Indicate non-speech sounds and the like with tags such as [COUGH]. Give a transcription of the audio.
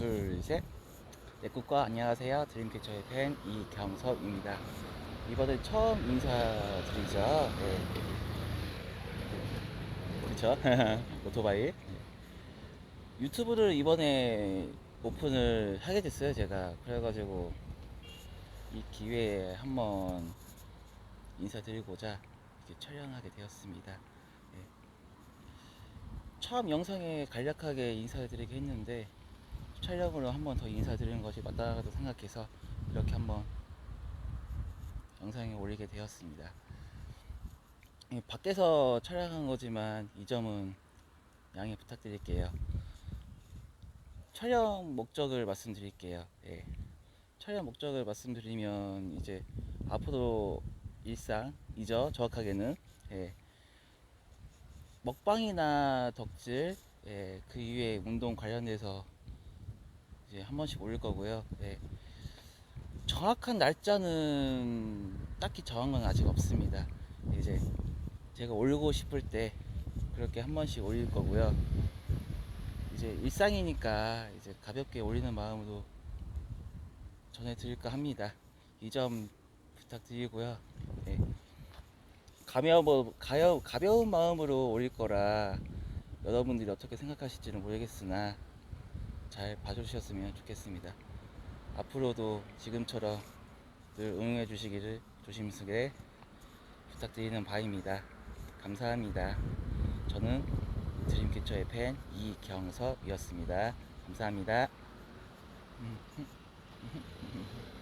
둘, 셋. 내국과 안녕하세요. 드림캐쳐의 팬 이경섭입니다. 이번에 처음 인사드리죠. 네. 그쵸? [LAUGHS] 오토바이. 네. 유튜브를 이번에 오픈을 하게 됐어요, 제가. 그래가지고 이 기회에 한번 인사드리고자 이렇게 촬영하게 되었습니다. 네. 처음 영상에 간략하게 인사드리게 했는데 촬영으로 한 번 더 인사드리는 것이 맞다고 생각해서 이렇게 한번 영상에 올리게 되었습니다. 예, 밖에서 촬영한 거지만 이 점은 양해 부탁드릴게요. 촬영 목적을 말씀드릴게요. 예. 촬영 목적을 말씀드리면 이제 앞으로 일상이죠. 정확하게는 예. 먹방이나 덕질 예, 그 이외에 운동 관련돼서 한 번씩 올릴 거고요. 예. 정확한 날짜는 딱히 정한 건 아직 없습니다. 이제 제가 올리고 싶을 때 그렇게 한 번씩 올릴 거고요. 이제 일상이니까 이제 가볍게 올리는 마음으로 전해드릴까 합니다. 이 점 부탁드리고요. 예. 가벼운, 뭐, 가벼, 가벼운 마음으로 올릴 거라 여러분들이 어떻게 생각하실지는 모르겠으나 잘 봐주셨으면 좋겠습니다. 앞으로도 지금처럼 늘 응원해 주시기를 조심스레 부탁드리는 바입니다. 감사합니다. 저는 드림캐쳐의 팬 이경섭이었습니다. 감사합니다. [LAUGHS]